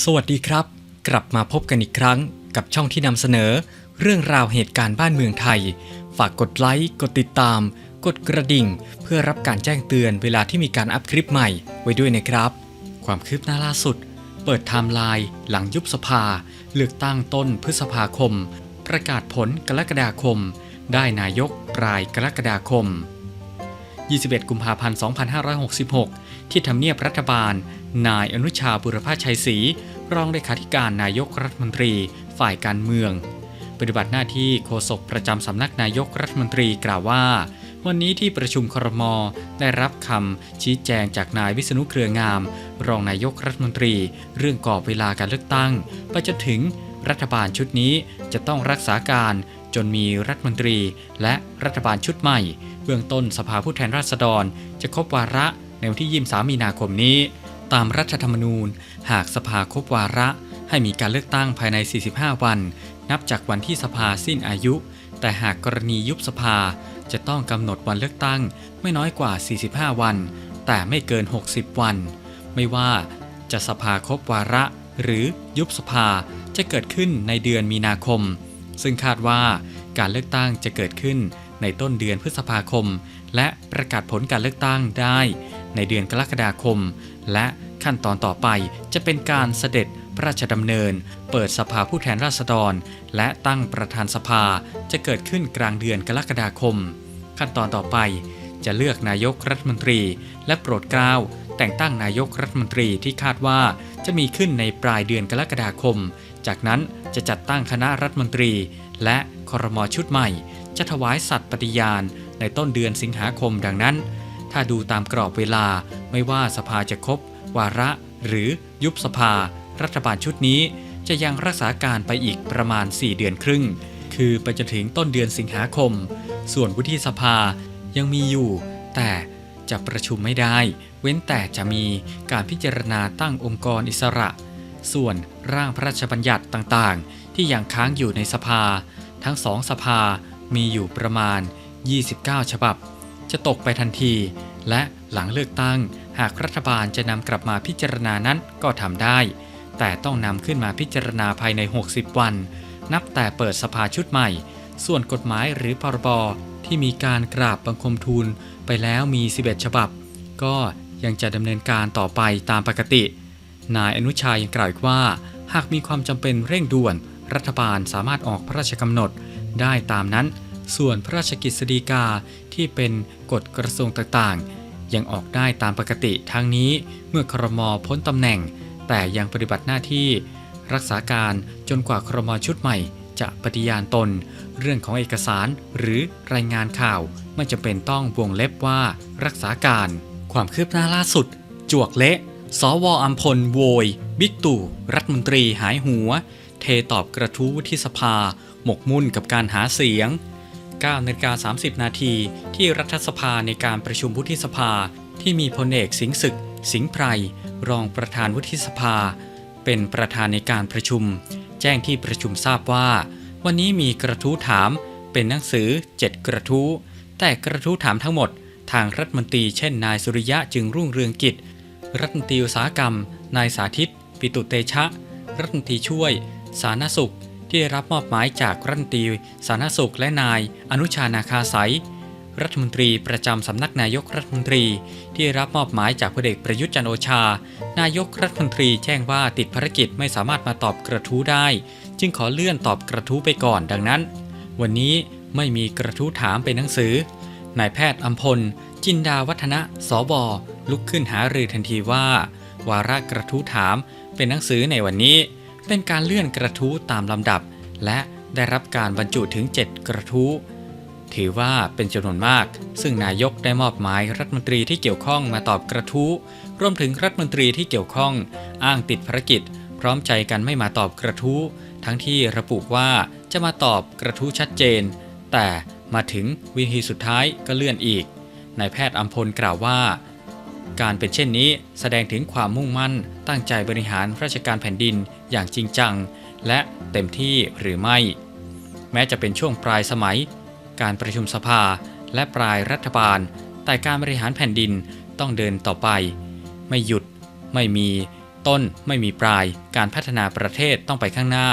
สวัสดีครับ กลับมาพบกันอีกครั้งกับช่องที่นำเสนอ เรื่องราวเหตุการณ์บ้านเมืองไทย ฝากกดไลค์ กดติดตาม กดกระดิ่ง เพื่อรับการแจ้งเตือนเวลาที่มีการอัพคลิปใหม่ไว้ด้วยนะครับ ความคืบหน้าล่าสุด เปิดไทม์ไลน์หลังยุบสภา เลือกตั้งต้นพฤษภาคม ประกาศผลกรกฎาคม ได้นายกปลายกรกฎาคม 21 กุมภาพันธ์ 2566 ที่ทำเนียบรัฐบาล นายอนุชาบุรพาชัยศรีรองเลขาธิการนายกรัฐมนตรี ฝ่ายการเมือง ปฏิบัติหน้าที่โฆษกประจำสำนักนายกรัฐมนตรีกล่าวว่า วันนี้ที่ประชุมครม ได้รับคำชี้แจงจากนายวิษณุเครืองาม รองนายกรัฐมนตรี เรื่องกรอบเวลาการเลือกตั้งไปจนถึงรัฐบาลชุดนี้จะต้องรักษาการจนมีรัฐมนตรีและรัฐบาลชุดใหม่ เบื้องต้นสภาผู้แทนราษฎร จะครบวาระ ในวันที่ 23 มีนาคมนี้ ตามรัฐธรรมนูญ หากสภาครบวาระ ให้มีการเลือกตั้งภายใน 45 วัน นับจากวันที่สภาสิ้นอายุ แต่หากกรณียุบสภาจะต้องกำหนดวันเลือกตั้งไม่น้อยกว่า 45 วัน แต่ไม่เกิน 60 วัน ไม่ว่าจะสภาครบวาระ หรือยุบสภาจะเกิดขึ้นในเดือนมีนาคม ซึ่งคาดว่าการเลือกตั้งจะเกิดขึ้นในต้นเดือนพฤษภาคม และประกาศผลการเลือกตั้งได้ ในเดือนกรกฎาคม และขั้นตอนต่อไปจะเป็นการเสด็จพระราชดำเนิน เปิดสภาผู้แทนราษฎร และตั้งประธานสภาจะเกิดขึ้นกลางเดือนกรกฎาคม ขั้นตอนต่อไปจะเลือกนายกรัฐมนตรี และโปรดเกล้าแต่งตั้งนายกรัฐมนตรีที่คาดว่าจะมีขึ้นในปลายเดือนกรกฎาคม จากนั้นจะจัดตั้งคณะรัฐมนตรี และครมชุดใหม่ จะถวายสัตย์ปฏิญาณในต้นเดือนสิงหาคมดังนั้น ถ้าดูตามกรอบเวลาไม่ว่าสภาจะครบวาระ หรือยุบสภา รัฐบาลชุดนี้ จะยังรักษาการไปอีกประมาณ 4 เดือนครึ่ง คือไปจนถึงต้นเดือนสิงหาคม ส่วนวุฒิสภายังมีอยู่ แต่จะประชุมไม่ได้ เว้นแต่จะมีการพิจารณาตั้งองค์กรอิสระ ส่วนร่างพระราชบัญญัติต่างๆ ที่ยังค้างอยู่ในสภา ทั้งสองสภามีอยู่ประมาณ 29 ฉบับ จะตกไปทันที และหลังเลือกตั้ง หากรัฐบาลจะนำกลับมาพิจารณานั้นก็ทำได้ แต่ต้องนำขึ้นมาพิจารณาภายใน 60 วัน นับแต่เปิดสภาชุดใหม่ ส่วนกฎหมายหรือพรบที่มีการกราบบังคมทูลไปแล้วมี 11 ฉบับ ก็ยังจะดำเนินการต่อไปตามปกติ นายอนุชายังกล่าวอีกว่า หากมีความจำเป็นเร่งด่วน รัฐบาลสามารถออกพระราชกำหนด ได้ตามนั้น ส่วนพระราชกิจสฎีกาที่เป็นกฎกระทรวงต่างๆ ยังออกได้ตามปกติทั้งนี้เมื่อครมพ้นตำแหน่ง แต่ยังปฏิบัติหน้าที่ รักษาการจนกว่าครมชุดใหม่ จะปฏิญาณตน เรื่องของเอกสารหรือรายงานข่าวไม่จำเป็นต้องวงเล็บว่ารักษาการ ความคืบหน้าล่าสุด จวกเละสวอัมพลโวย บิ๊กตู่รัฐมนตรีหายหัว เทตอบกระทู้วุฒิสภา หมกมุ่นกับการหาเสียง 9นาฬิกา30 นาทีที่รัฐสภาในการประชุมวุฒิสภาที่มีพลเอกสิงห์ศึก สิงห์ไพร รองประธานวุฒิสภา เป็นประธานในการประชุม แจ้งที่ประชุมทราบว่า วันนี้มีกระทู้ถาม เป็นหนังสือ 7 กระทู้ แต่กระทู้ถามทั้งหมด ทางรัฐมนตรีเช่นนายสุริยะจึงรุ่งเรืองกิจ รัฐมนตรีอุตสาหกรรม นายสาธิต ปิตุเตชะ รัฐมนตรีช่วย สาธารณสุข ที่ได้รับมอบหมายจากรัฐมนตรีสาธารณสุขและนาย อนุชานาคาสายรัฐมนตรีประจำสำนักนายกรัฐมนตรี ที่รับมอบหมายจากพลเอกประยุทธ์จันโอชา นายกรัฐมนตรีแจ้งว่าติดภารกิจไม่สามารถมาตอบกระทู้ได้ จึงขอเลื่อนตอบกระทู้ไปก่อนดังนั้น วันนี้ไม่มีกระทู้ถามเป็นหนังสือนายแพทย์อัมพล จินดาวัฒนะสบลุกขึ้นหารือทันทีว่า วาระกระทู้ถามเป็นหนังสือในวันนี้ เป็นการเลื่อนกระทู้ตามลำดับ และได้รับการบรรจุถึง 7 กระทู้ ถือว่าเป็นจำนวนมาก ซึ่งนายกได้มอบหมายรัฐมนตรีที่เกี่ยวข้องมาตอบกระทู้ รวมถึงรัฐมนตรีที่เกี่ยวข้อง อ้างติดภารกิจ พร้อมใจกันไม่มาตอบกระทู้ ทั้งที่ระบุว่าจะมาตอบกระทู้ชัดเจน แต่มาถึงวิธีสุดท้ายก็เลื่อนอีกนายแพทย์อัมพลกล่าวว่า การเป็นเช่นนี้แสดงถึงความมุ่งมั่น ตั้งใจบริหารราชการแผ่นดินอย่างจริงจัง และเต็มที่หรือไม่ แม้จะเป็นช่วงปลายสมัย การประชุมสภาและปลายรัฐบาล แต่การบริหารแผ่นดินต้องเดินต่อไป ไม่หยุด ไม่มี ต้นไม่มีปลาย การพัฒนาประเทศต้องไปข้างหน้า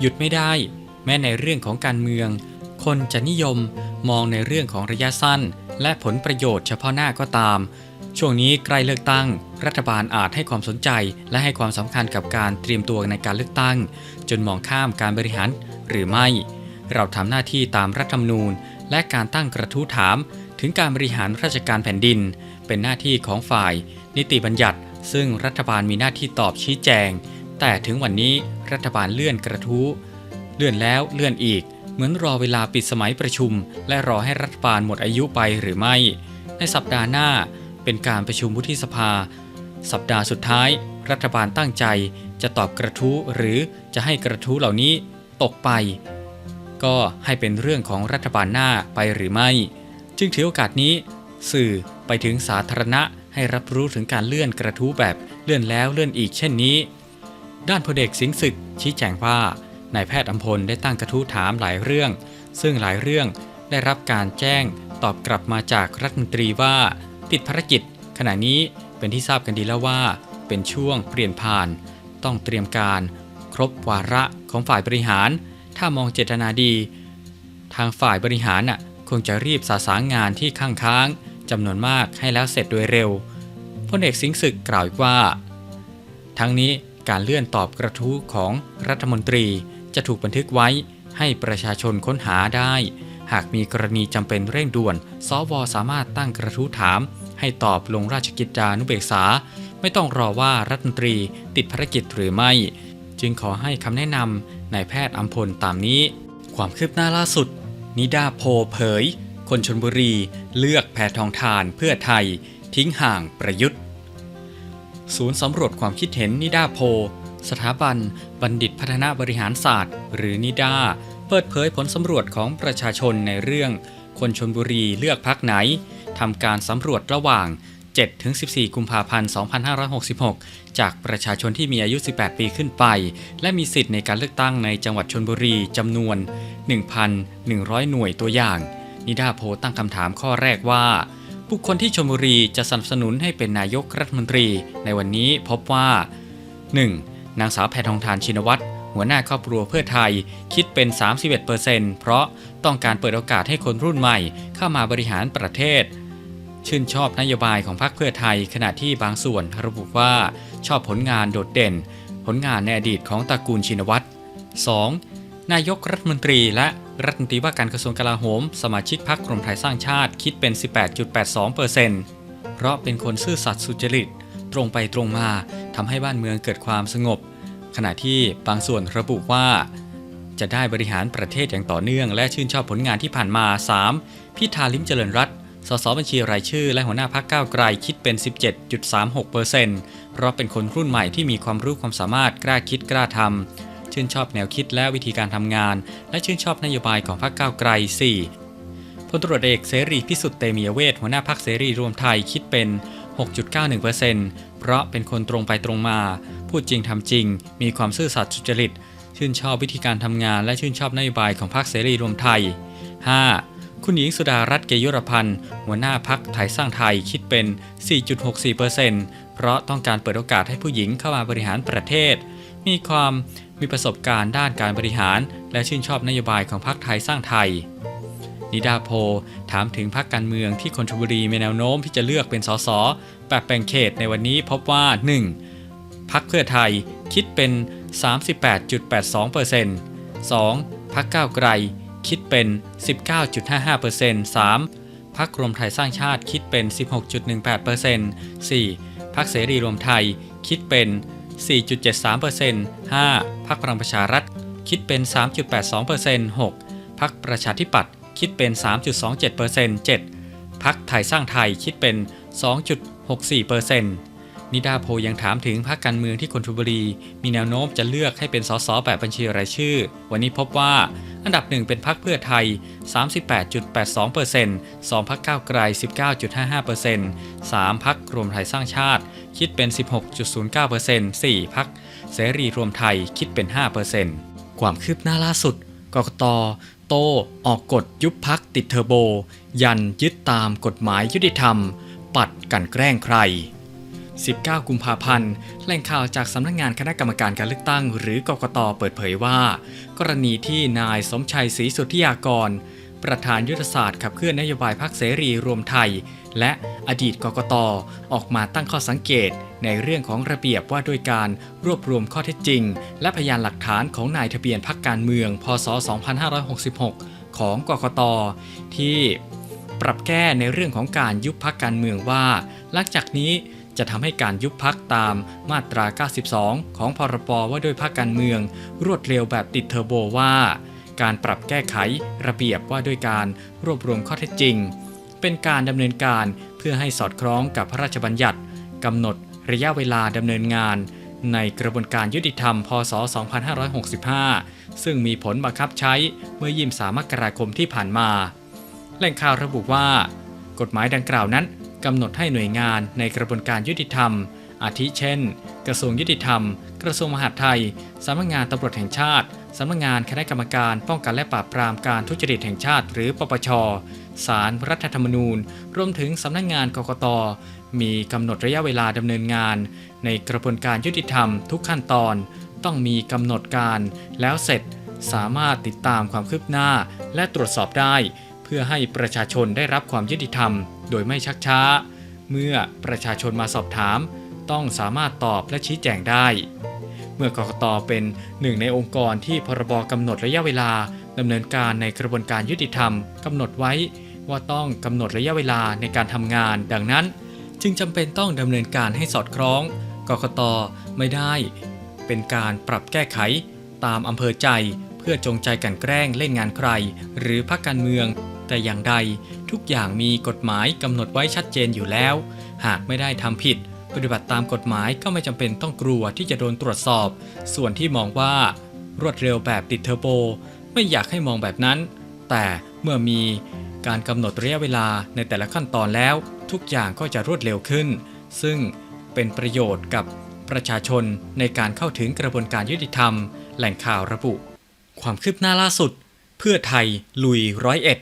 หยุดไม่ได้ แม้ในเรื่องของการเมือง คนจะนิยมมองในเรื่องของระยะสั้น และผลประโยชน์เฉพาะหน้าก็ตาม ช่วงนี้ใกล้เลือกตั้ง รัฐบาลอาจให้ความสนใจ และให้ความสำคัญกับการเตรียมตัวในการเลือกตั้ง จนมองข้ามการบริหารหรือไม่ เราทำหน้าที่ตามรัฐธรรมนูญ และการตั้งกระทู้ถาม ถึงการบริหารราชการแผ่นดิน เป็นหน้าที่ของฝ่าย นิติบัญญัติ ซึ่งรัฐบาลมีหน้าที่ตอบชี้แจง แต่ถึงวันนี้รัฐบาลเลื่อนกระทู้ เลื่อนแล้วเลื่อนอีก เหมือนรอเวลาปิดสมัยประชุม และรอให้รัฐบาลหมดอายุไปหรือไม่ ในสัปดาห์หน้า เป็นการประชุมวุฒิสภา สัปดาห์สุดท้าย รัฐบาลตั้งใจจะตอบกระทู้หรือจะให้กระทู้เหล่านี้ตกไป ก็ให้เป็นเรื่องของรัฐบาลหน้าไปหรือไม่ จึงถือโอกาสนี้ สื่อไปถึงสาธารณะให้รับรู้ถึงการเลื่อนกระทู้แบบเลื่อนแล้วเลื่อนอีกเช่นนี้ ด้านพลเอกสิงห์ศึกชี้แจงว่านายแพทย์อัมพลได้ตั้งกระทู้ถามหลายเรื่อง ซึ่งหลายเรื่องได้รับการแจ้งตอบกลับมาจากรัฐมนตรีว่า ติดภารกิจ ขณะนี้เป็นที่ทราบกันดีแล้วว่า เป็นช่วงเปลี่ยนผ่าน ต้องเตรียมการ ครบวาระของฝ่ายบริหาร ถ้ามองเจตนาดี ทางฝ่ายบริหารน่ะคงจะรีบสาสางงานที่ข้างค้างจำนวนมากให้แล้วเสร็จโดยเร็วพลเอกสิงห์ศึกกล่าวว่า ทั้งนี้การเลื่อนตอบกระทู้ของรัฐมนตรีจะถูกบันทึกไว้ให้ประชาชนค้นหาได้ หากมีกรณีจำเป็นเร่งด่วน สวสามารถตั้งกระทู้ถาม ให้ตอบลงราชกิจจานุเบกษา ไม่ต้องรอว่ารัฐมนตรีติดภารกิจหรือไม่ จึงขอให้คำแนะนำนายแพทย์อัมพลตามนี้ ความคืบหน้าล่าสุด นิดาโพเผย คนชนบุรี เลือกแพทองทานเพื่อไทย ทิ้งห่างประยุทธ์ ศูนย์สำรวจความคิดเห็นนิดาโพ สถาบัน บัณฑิตพัฒนาบริหารศาสตร์ หรือนิดา ปิดเผยผลสำรวจของประชาชนในเรื่อง คนชนบุรีเลือกพักไหนทำการสำรวจระหว่าง 7-14 กุมภาพันธ์ 2566 จากประชาชนที่มีอายุ 18 ปีขึ้นไป และมีสิทธิ์ในการเลือกตั้งในจังหวัดชนบุรีจำนวน 1,100 หน่วยตัวอย่าง นิดาโพตั้งคำถามข้อแรกว่า บุคคลที่ชลบุรีจะสนับสนุนให้เป็นนายกรัฐมนตรี ในวันนี้พบว่า 1. นางสาวแพทองทานชินวัตร หัวหน้าครอบครัวเพื่อไทยคิดเป็น 31%เพราะต้องการเปิดโอกาสให้คนรุ่นใหม่เข้ามาบริหารประเทศ ชื่นชอบนโยบายของพรรคเพื่อไทย ขณะที่บางส่วนระบุว่าชอบผลงานโดดเด่น ผลงานในอดีตของตระกูลชินวัตร 2. นายกรัฐมนตรีและรัฐมนตรีว่าการกระทรวงกลาโหม สมาชิกพรรคกรมไทยสร้างชาติคิดเป็น 18.82%เพราะเป็นคนซื่อสัตย์สุจริต ตรงไปตรงมาทำให้บ้านเมืองเกิดความสงบ ขณะที่บางส่วนระบุว่า จะได้บริหารประเทศอย่างต่อเนื่อง และชื่นชอบผลงานที่ผ่านมา 3. พิธาลิมเจริญรัตสสบัญชีรายชื่อ และหัวหน้าพักก้าวไกลคิดเป็น 17.36%เพราะเป็นคนรุ่นใหม่ที่มีความรู้ความสามารถกล้าคิดกล้าทำชื่นชอบแนวคิดและวิธีการทำงาน และชื่นชอบนโยบายของพรรคก้าวไกล 4. พลตรวจเอกเสรีพิสุทธิ์เตมียเวทหัวหน้าพักเสรีรวมไทยคิดเป็น 6.91%เพราะเป็นคนตรงไปตรงมา พูดจริงทำจริง มีความซื่อสัตย์สุจริต ชื่นชอบวิธีการทำงาน และชื่นชอบนโยบายของพรรคเสรีรวมไทย 5. คุณหญิงสุดารัตน์เกยุรพันธ์หัวหน้าพักไทยสร้างไทยคิดเป็น 4.64%เพราะต้องการเปิดโอกาสให้ผู้หญิงเข้ามาบริหารประเทศ มีความมีประสบการณ์ด้านการบริหาร และชื่นชอบนโยบายของพรรคไทยสร้างไทยนิดาโพถามถึงพรรคการเมืองที่คนชลบุรีมีแนวโน้มที่จะเลือกเป็นสสแบบแบ่งเขตในวันนี้พบว่า 1. พักเพื่อไทยคิดเป็น 38.82% 2. พักก้าวไกล คิดเป็น 19.55% 3. พักรวมไทยสร้างชาติคิดเป็น 16.18% 4. พักเสรีรวมไทยคิดเป็น 4.73% 5. พักพลังประชารัฐคิดเป็น 3.82% 6. พักประชาธิปัตย์คิดเป็น 3.27% 7. พักไทยสร้างไทยคิดเป็น 2.64% นิดาโพยังถามถึงพรรคการเมืองที่คนชลบุรี มีแนวโน้มจะเลือกให้เป็นสสแบบบัญชีรายชื่อ วันนี้พบว่า อันดับหนึ่งเป็นพรรคเพื่อไทย 38.82% 2พักก้าวไกล 19.55% 3พักรวมไทยสร้างชาติ คิดเป็น 16.09% 4พักเสรีรวมไทยคิดเป็น 5%ความคืบหน้าล่าสุดกกตโต ออกกฎยุบพักติดเทอร์โบ ยันยึดตามกฎหมายยุติธรรม ปัดกันแกล้งใคร 19 กุมภาพันธ์แหล่งข่าวจากสำนักงานคณะกรรมการการเลือกตั้ง หรือกกตเปิดเผยว่า กรณีที่นายสมชัยศรีสุทธิยากร ประธานยุทธศาสตร์ขับเคลื่อนนโยบายพรรคเสรีรวมไทย และอดีตกกตออกมาตั้งข้อสังเกต ในเรื่องของระเบียบว่าด้วยการรวบรวมข้อเท็จจริง และพยานหลักฐานของนายทะเบียนพรรคการเมือง พศ 2566 ของกกตที่ปรับแก้ในเรื่องของการยุบพักการเมืองว่า หลังจากนี้ จะทำให้การยุบพักตามมาตรา 92 ของพรบว่าด้วยพักการเมือง รวดเร็วแบบติดเทอร์โบว่า การปรับแก้ไขระเบียบว่าด้วยการรวบรวมข้อเท็จจริง เป็นการดำเนินการเพื่อให้สอดคล้องกับพระราชบัญญัติกำหนดระยะเวลาดำเนินงาน ในกระบวนการยุติธรรม พศ 2565 ซึ่งมีผลบังคับใช้เมื่อ 23 มกราคมที่ผ่านมา แหล่งข่าวระบุว่า กฎหมายดังกล่าวนั้น กำหนดให้หน่วยงานในกระบวนการยุติธรรม อาทิเช่น กระทรวงยุติธรรม กระทรวงมหาดไทยสำนักงานตำรวจแห่งชาติสำนักงานคณะกรรมการป้องกันและปราบปรามการทุจริตแห่งชาติ หรือปปชศาลรรัฐธรรมนูญ รวมถึงสำนักงานกกต มีกำหนดระยะเวลาดำเนินงาน ในกระบวนการยุติธรรมทุกขั้นตอน ต้องมีกำหนดการแล้วเสร็จสามารถติดตามความคืบหน้าและตรวจสอบได้ เพื่อให้ประชาชนได้รับความยุติธรรม โดยไม่ชักช้า เมื่อประชาชนมาสอบถาม ต้องสามารถตอบและชี้แจงได้ เมื่อกกตเป็นหนึ่งในองค์กรที่พรบกำหนดระยะเวลาดำเนินการในกระบวนการยุติธรรมกำหนดไว้ว่าต้องกำหนดระยะเวลาในการทำงาน ดังนั้น จึงจำเป็นต้องดำเนินการให้สอดคล้อง กกตไม่ได้ เป็นการปรับแก้ไข ตามอำเภอใจเพื่อจงใจกันแกล้งเล่นงานใคร หรือพรรคการเมือง แต่อย่างใดทุกอย่างมีกฎหมายกำหนดไว้ชัดเจนอยู่แล้ว หากไม่ได้ทำผิด ปฏิบัติตามกฎหมายก็ไม่จำเป็นต้องกลัวที่จะโดนตรวจสอบ ส่วนที่มองว่า รวดเร็วแบบติดเทอร์โบ ไม่อยากให้มองแบบนั้น แต่เมื่อมีการกำหนดระยะเวลาในแต่ละขั้นตอนแล้ว ทุกอย่างก็จะรวดเร็วขึ้น ซึ่งเป็นประโยชน์กับประชาชนในการเข้าถึงกระบวนการยุติธรรม แหล่งข่าวระบุ ความคืบหน้าล่าสุด เพื่อไทยลุยร้อยเอ็ด